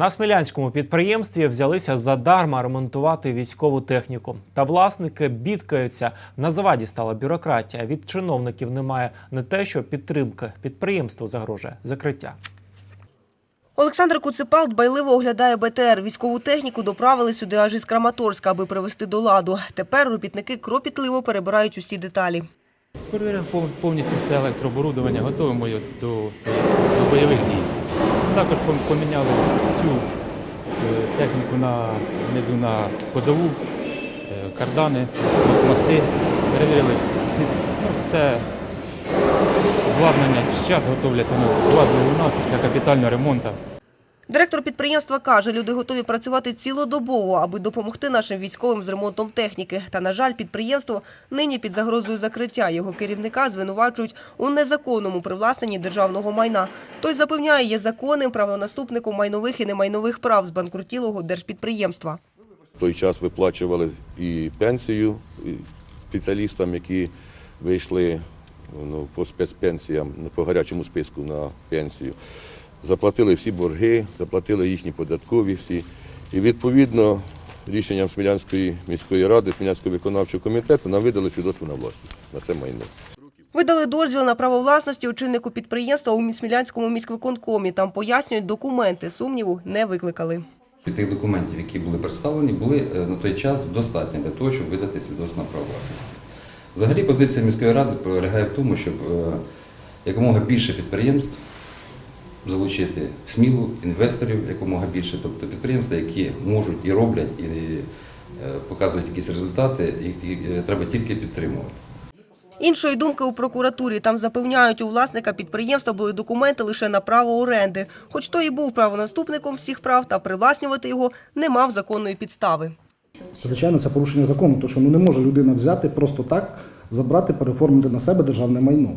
На смілянському підприємстві взялися задарма ремонтувати військову техніку. Та власники бідкаються. На заваді стала бюрократія. Від чиновників немає не те, що підтримки. Підприємству загрожує закриття. Олександр Куцепал дбайливо оглядає БТР. Військову техніку доправили сюди аж із Краматорська, аби привести до ладу. Тепер робітники кропітливо перебирають усі деталі. Перевіряємо повністю все електрооборудовання, готуємо його до, до бойових дій. Також поміняли всю е, техніку на внизу на ходову, е, кардани, мости. Перевірили всі, ну, все обладнання. Зараз готовляться ну, обладнання після капітального ремонту. Директор підприємства каже, люди готові працювати цілодобово, аби допомогти нашим військовим з ремонтом техніки. Та, на жаль, підприємство нині під загрозою закриття. Його керівника звинувачують у незаконному привласненні державного майна. Той запевняє, є законним правонаступником майнових і немайнових прав збанкрутілого держпідприємства. В той час виплачували і пенсію спеціалістам, які вийшли ну, по спецпенсіям, по гарячому списку на пенсію. Заплатили всі борги, заплатили їхні податкові всі. І відповідно рішенням Смілянської міської ради, Смілянського виконавчого комітету нам видали свідоцтво на власність на це майно. Видали дозвіл на право власності очільнику підприємства у Смілянському міськвиконкомі. Там пояснюють документи, сумніву не викликали. Тих документів, які були представлені, були е, на той час достатньо для того, щоб видати свідоцтво на право власності. Взагалі позиція міської ради полягає в тому, щоб е, якомога більше підприємств залучити в смілу інвесторів, якомога більше, тобто підприємства, які можуть і роблять, і е, показують якісь результати, їх е, треба тільки підтримувати. Іншої думки у прокуратурі там запевняють, у власника підприємства були документи лише на право оренди. Хоч той і був правонаступником всіх прав, та привласнювати його не мав законної підстави. Звичайно, це порушення закону, тому що ну, не може людина взяти просто так, забрати, переформити на себе державне майно.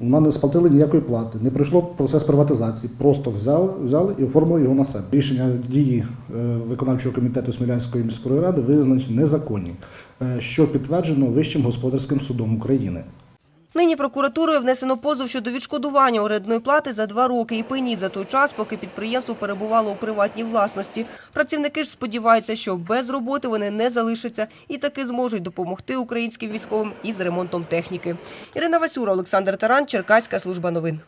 Вона не сплатила ніякої плати, не пройшло процес приватизації. Просто взяли, взяли і оформили його на себе. Рішення дії е, виконавчого комітету Смілянської міської ради визначені незаконні, е, що підтверджено Вищим господарським судом України. Нині прокуратурою внесено позов щодо відшкодування орендної плати за два роки і пені за той час, поки підприємство перебувало у приватній власності. Працівники ж сподіваються, що без роботи вони не залишаться і таки зможуть допомогти українським військовим із ремонтом техніки. Ірина Васюра, Олександр Таран, Черкаська служба новин.